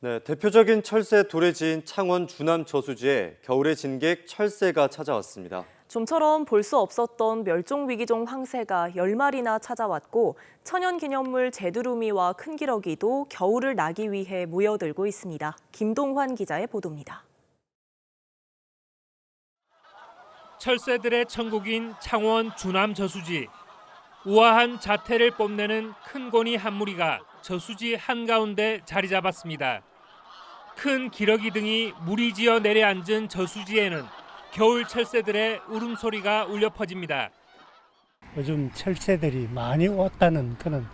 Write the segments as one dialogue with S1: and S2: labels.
S1: 네, 대표적인 철새 도래지인 창원 주남 저수지에 겨울의 진객 철새가 찾아왔습니다.
S2: 좀처럼 볼 수 없었던 멸종 위기종 황새가 10마리나 찾아왔고 천연기념물 제두루미와 큰 기러기도 겨울을 나기 위해 모여들고 있습니다. 김동환 기자의 보도입니다.
S3: 철새들의 천국인 창원 주남 저수지. 우아한 자태를 뽐내는 큰 고니 한 무리가 저수지 한가운데 자리 잡았습니다. 큰 기러기 등이 무리지어 내려앉은 저수지에는 겨울 철새들의 울음소리가 울려 퍼집니다.
S4: 요즘 철새들이 많이 왔다는 그런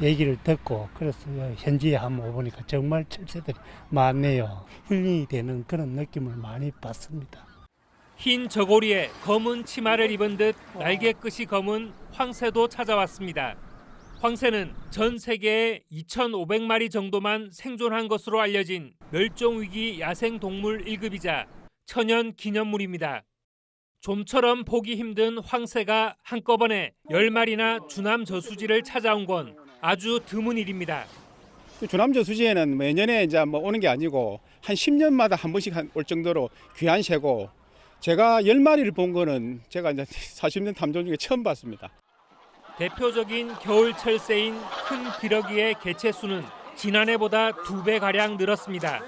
S4: 얘기를 듣고 그래서 현지에 한번 와보니까 정말 철새들이 많네요. 힐링이 되는 그런 느낌을 많이 받습니다.
S3: 흰 저고리에 검은 치마를 입은 듯 날개 끝이 검은 황새도 찾아왔습니다. 황새는 전 세계에 2,500마리 정도만 생존한 것으로 알려진 멸종위기 야생동물 1급이자 천연 기념물입니다. 좀처럼 보기 힘든 황새가 한꺼번에 10마리나 주남 저수지를 찾아온 건 아주 드문 일입니다.
S5: 그 주남 저 수지에는 매년에 이제 뭐 오는 게 아니고 한 10년마다 한 번씩 한- 올 정도로 귀한 새고 제가 10마리를 본 거는 제가 이제 40년 탐정 중에 처음 봤습니다.
S3: 대표적인 겨울 철 새인 큰 기러기의 개체 수는 지난해보다 두 배 가량 늘었습니다.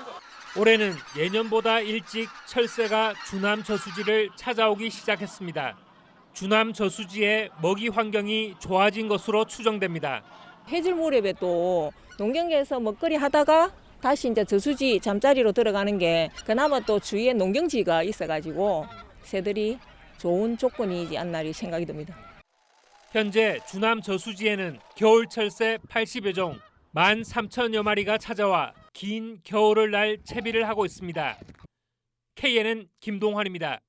S3: 올해는 예년보다 일찍 철새가 주남 저수지를 찾아오기 시작했습니다. 주남 저수지의 먹이 환경이 좋아진 것으로 추정됩니다.
S6: 해질 무렵에 또 농경계에서 먹거리 하다가 다시 이제 저수지 잠자리로 들어가는 게 그나마 또 주위에 농경지가 있어가지고 새들이 좋은 조건이지 않나 이 생각이 듭니다.
S3: 현재 주남 저수지에는 겨울 철 새 80여 종, 1만 3천여 마리가 찾아와 긴 겨울을 날 채비를 하고 있습니다. KNN 김동환입니다.